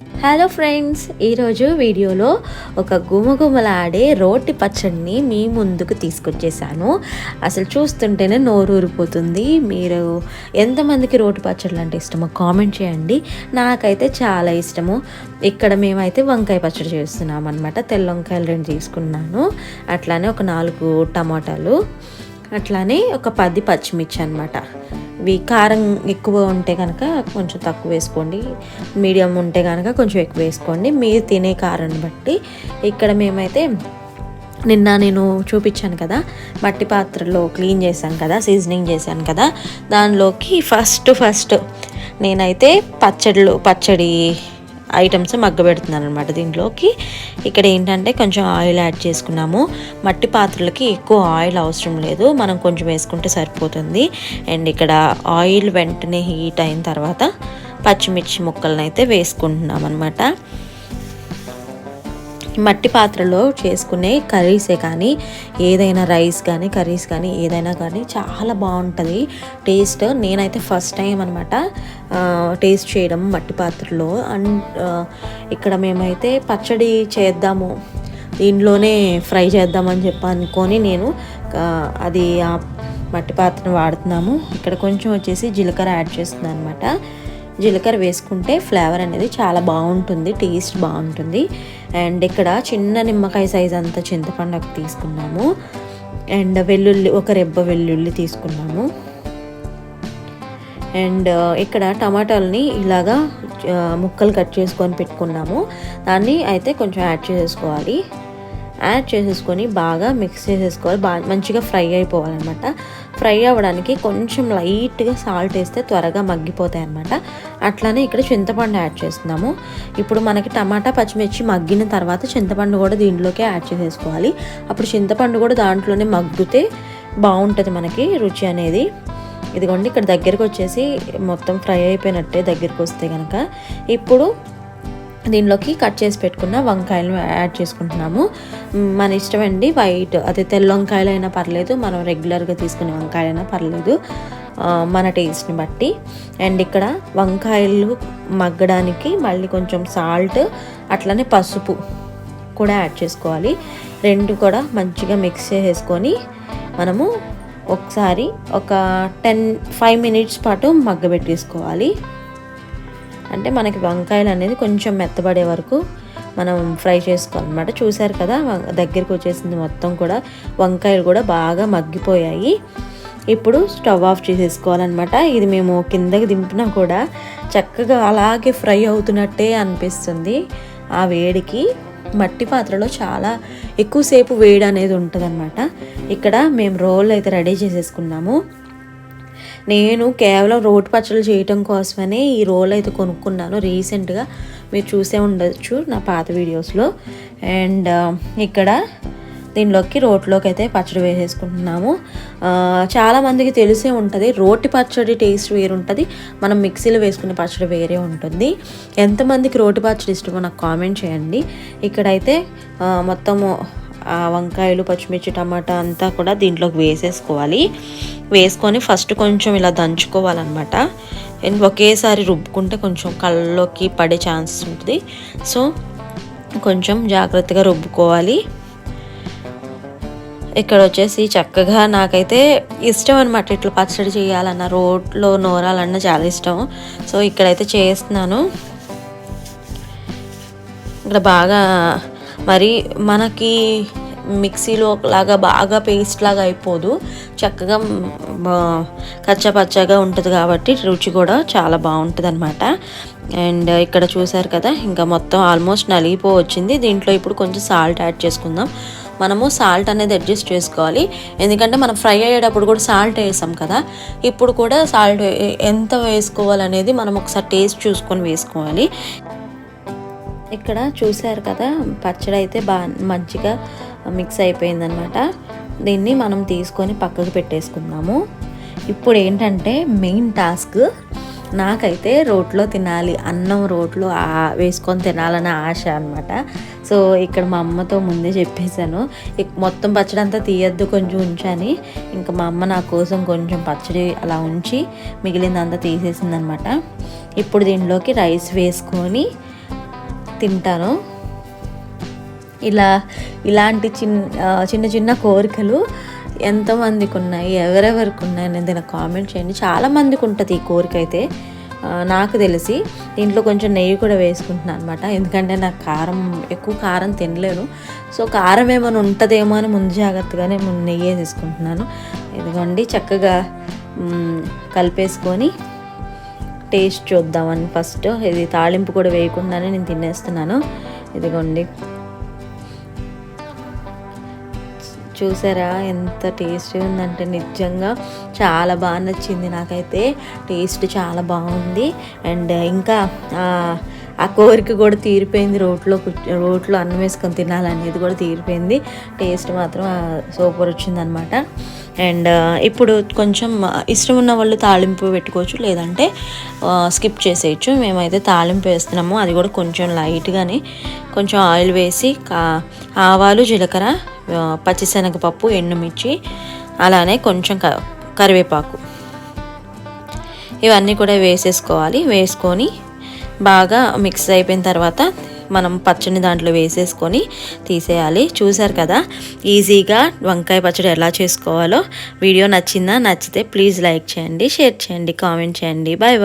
Hello friends ఈరోజు వీడియోలో ఒక గుమగుమలాడే రోటి పచ్చడిని మీ ముందుకు తీసుకొచ్చేసాను. అసలు చూస్తుంటేనే నోరు ఊరిపోతుంది. మీరు ఎంతమందికి రోటి పచ్చళ్ళు అంటే ఇష్టమో కామెంట్ చేయండి. నాకైతే చాలా ఇష్టము. ఇక్కడ మేమైతే వంకాయ పచ్చడి చేస్తున్నాం అనమాట తెల్ల వంకాయలు రెండు తీసుకున్నాను. అట్లానే ఒక నాలుగు టమాటాలు. అట్లానే ఒక పది పచ్చిమిర్చి అనమాట ఇవి కారం ఎక్కువ ఉంటే కనుక కొంచెం తక్కువ వేసుకోండి. మీడియం ఉంటే కనుక కొంచెం ఎక్కువ వేసుకోండి. మీరు తినే కారాన్ని బట్టి ఇక్కడ మేమైతే నిన్న నేను చూపించాను కదా మట్టి పాత్రలో క్లీన్ చేశాను కదా సీజనింగ్ చేశాను కదా దానిలోకి ఫస్ట్ ఫస్ట్ నేనైతే పచ్చడిలో పచ్చడి ఐటమ్స్ మగ్గబెడుతున్నాను అనమాట దీంట్లోకి. ఇక్కడ ఏంటంటే కొంచెం ఆయిల్ యాడ్ చేసుకున్నాము. మట్టి పాత్రలకి ఎక్కువ ఆయిల్ అవసరం లేదు. మనం కొంచెం వేసుకుంటే సరిపోతుంది. అండ్ ఇక్కడ ఆయిల్ వెంటనే హీట్ అయిన తర్వాత పచ్చిమిర్చి ముక్కలను అయితే వేసుకుంటున్నాం అనమాట మట్టి పాత్రలో చేసుకునే కర్రీసే కానీ ఏదైనా రైస్ కానీ కర్రీస్ కానీ ఏదైనా కానీ చాలా బాగుంటుంది. టేస్ట్ నేనైతే ఫస్ట్ టైం అనమాట టేస్ట్ చేయడం మట్టి పాత్రలో. అండ్ ఇక్కడ మేమైతే పచ్చడి చేద్దాము దీనిలోనే ఫ్రై చేద్దామని చెప్పి అనుకొని నేను అది ఆ మట్టి పాత్రను వాడుతున్నాము. ఇక్కడ కొంచెం వచ్చేసి జీలకర్ర యాడ్ చేస్తున్నాను అనమాట జీలకర్ర వేసుకుంటే ఫ్లేవర్ అనేది చాలా బాగుంటుంది టేస్ట్ బాగుంటుంది. అండ్ ఇక్కడ చిన్న నిమ్మకాయ సైజ్ అంత చింతపండు తీసుకున్నాము. అండ్ వెల్లుల్లి ఒక రెబ్బ వెల్లుల్లి తీసుకున్నాము. అండ్ ఇక్కడ టమాటాలని ఇలాగా ముక్కలు కట్ చేసుకొని పెట్టుకున్నాము. దాన్ని అయితే కొంచెం యాడ్ చేసుకోవాలి. యాడ్ చేసేసుకొని బాగా మిక్స్ చేసేసుకోవాలి. బాగా మంచిగా ఫ్రై అయిపోవాలన్నమాట. ఫ్రై అవ్వడానికి కొంచెం లైట్గా సాల్ట్ వేస్తే త్వరగా మగ్గిపోతాయి అనమాట అట్లానే ఇక్కడ చింతపండు యాడ్ చేస్తున్నాము. ఇప్పుడు మనకి టమాటా పచ్చిమిర్చి మగ్గిన తర్వాత చింతపండు కూడా దీంట్లోకే యాడ్ చేసేసుకోవాలి. అప్పుడు చింతపండు కూడా దాంట్లోనే మగ్గితే బాగుంటుంది మనకి రుచి అనేది. ఇదిగోండి ఇక్కడ దగ్గరకు వచ్చేసి మొత్తం ఫ్రై అయిపోయినట్టే దగ్గరికి వస్తే కనుక ఇప్పుడు దీనిలోకి కట్ చేసి పెట్టుకున్న వంకాయలు యాడ్ చేసుకుంటున్నాము. మన ఇష్టం అండి వైట్ అదే తెల్ల వంకాయలు అయినా పర్లేదు మనం రెగ్యులర్గా తీసుకునే వంకాయలైనా పర్లేదు మన టేస్ట్ని బట్టి. అండ్ ఇక్కడ వంకాయలు మగ్గడానికి మళ్ళీ కొంచెం సాల్ట్ అట్లనే పసుపు కూడా యాడ్ చేసుకోవాలి. రెండు కూడా మంచిగా మిక్స్ చేసుకొని మనము ఒకసారి ఒక టెన్ ఫైవ్ మినిట్స్ పాటు మగ్గబెట్టేసుకోవాలి. అంటే మనకి వంకాయలు అనేది కొంచెం మెత్తబడే వరకు మనం ఫ్రై చేసుకోవాలన్నమాట. చూసారు కదా దగ్గరికి వచ్చేసింది మొత్తం కూడా. వంకాయలు కూడా బాగా మగ్గిపోయాయి. ఇప్పుడు స్టవ్ ఆఫ్ చేసేసుకోవాలన్నమాట. ఇది మేము కిందకి దింపినా కూడా చక్కగా అలాగే ఫ్రై అవుతున్నట్టే అనిపిస్తుంది. ఆ వేడికి మట్టి పాత్రలో చాలా ఎక్కువసేపు వేడి అనేది ఉంటుందన్నమాట. ఇక్కడ మేము రోల్ అయితే రెడీ చేసేసుకున్నాము. నేను కేవలం రోటి పచ్చళ్ళు చేయటం కోసమనే ఈ రోల్ అయితే కొనుక్కున్నాను రీసెంట్గా. మీరు చూసే ఉండొచ్చు నా పాత వీడియోస్లో. అండ్ ఇక్కడ దీనిలోకి రోట్లోకి అయితే పచ్చడి వేసేసుకుంటున్నాము. చాలామందికి తెలిసే ఉంటుంది రోటి పచ్చడి టేస్ట్ వేరు ఉంటుంది మనం మిక్సీలో వేసుకునే పచ్చడి వేరే ఉంటుంది. ఎంతమందికి రోటి పచ్చడి ఇష్టమో నాకు కామెంట్ చేయండి. ఇక్కడైతే మొత్తము వంకాయలు పచ్చిమిర్చి టమాటా అంతా కూడా దీంట్లోకి వేసేసుకోవాలి. వేసుకొని ఫస్ట్ కొంచెం ఇలా దంచుకోవాలన్నమాట. అండ్ ఒకేసారి రుబ్బుకుంటే కొంచెం కళ్ళలోకి పడే ఛాన్సెస్ ఉంటుంది. సో కొంచెం జాగ్రత్తగా రుబ్బుకోవాలి. ఇక్కడ వచ్చేసి చక్కగా నాకైతే ఇష్టం అనమాట ఇట్లా పచ్చడి చేయాలన్న రోడ్లో నోరాలన్న చాలా ఇష్టం. సో ఇక్కడైతే చేస్తున్నాను. ఇక్కడ బాగా మరి మనకి మిక్సీలో లాగా బాగా పేస్ట్ లాగా అయిపోదు. చక్కగా కచ్చపచ్చగా ఉంటుంది కాబట్టి రుచి కూడా చాలా బాగుంటుంది అనమాట అండ్ ఇక్కడ చూసారు కదా ఇంకా మొత్తం ఆల్మోస్ట్ నలిగిపో వచ్చింది. దీంట్లో ఇప్పుడు కొంచెం సాల్ట్ యాడ్ చేసుకుందాం. మనము సాల్ట్ అనేది అడ్జస్ట్ చేసుకోవాలి. ఎందుకంటే మనం ఫ్రై అయ్యేటప్పుడు కూడా సాల్ట్ వేసాం కదా. ఇప్పుడు కూడా సాల్ట్ ఎంత వేసుకోవాలనేది మనం ఒకసారి టేస్ట్ చూసుకొని వేసుకోవాలి. ఇక్కడ చూసారు కదా పచ్చడి అయితే బాగా మంచిగా మిక్స్ అయిపోయిందనమాట దీన్ని మనం తీసుకొని పక్కకు పెట్టేసుకుందాము. ఇప్పుడు ఏంటంటే మెయిన్ టాస్క్ నాకైతే రోట్లో తినాలి అన్నం రోట్లో వేసుకొని తినాలనే ఆశ అనమాట సో ఇక్కడ మా అమ్మతో ముందే చెప్పేశాను మొత్తం పచ్చడి అంతా తీయద్దు కొంచెం ఉంచని ఇంకా మా అమ్మ నా కోసం కొంచెం పచ్చడి అలా ఉంచి మిగిలిందంతా తీసేసిందనమాట ఇప్పుడు దీనిలోకి రైస్ వేసుకొని తింటాను. ఇలా ఇలాంటి చిన్న చిన్న చిన్న కోరికలు ఎంతమందికి ఉన్నాయి ఎవరెవరికి ఉన్నాయి అనేది నాకు కామెంట్ చేయండి. చాలామందికి ఉంటుంది ఈ కోరిక అయితే నాకు తెలిసి. దీంట్లో కొంచెం నెయ్యి కూడా వేసుకుంటున్నాను అనమాట ఎందుకంటే నాకు కారం ఎక్కువ కారం తినలేను. సో కారం ఏమైనా ఉంటుందేమో అని ముందు జాగ్రత్తగానే నేను నెయ్యి వేసుకుంటున్నాను ఇదిగోండి చక్కగా కలిపేసుకొని టేస్ట్ చూద్దామని ఫస్ట్. ఇది తాళింపు కూడా వేయకుండానే నేను తినేస్తున్నాను. ఇదిగోండి. చూసారా ఎంత టేస్ట్ ఉందంటే నిజంగా చాలా బాగా నచ్చింది నాకైతే. టేస్ట్ చాలా బాగుంది. అండ్ ఇంకా ఆ, కోరిక కూడా తీరిపోయింది. రోట్లో రోట్లో అన్నం వేసుకొని తినాలనేది కూడా తీరిపోయింది. టేస్ట్ మాత్రం సూపర్ వచ్చిందనమాట. అండ్ uh, ఇప్పుడు కొంచెం uh, ఇష్టం ఉన్న వాళ్ళు తాళింపు పెట్టుకోవచ్చు లేదంటే uh, స్కిప్ చేసేయచ్చు. మేమైతే తాళింపు వేస్తున్నాము. అది కూడా కొంచెం లైట్గానే కొంచెం ఆయిల్ వేసి కా ఆవాలు జీలకర్ర పచ్చిశనగపప్పు ఎండుమిర్చి అలానే కొంచెం క కరివేపాకు. ఇవన్నీ కూడా వేసేసుకోవాలి. వేసుకొని బాగా మిక్స్ అయిపోయిన తర్వాత మనం పచ్చని దాంట్లో వేసేసుకొని తీసేయాలి. చూసారు కదా? ఈజీగా వంకాయ పచ్చడి ఎలా చేసుకోవాలో. వీడియో నచ్చిందా? నచ్చితే ప్లీజ్ లైక్ చేయండి షేర్ చేయండి కామెంట్ చేయండి. Bye bye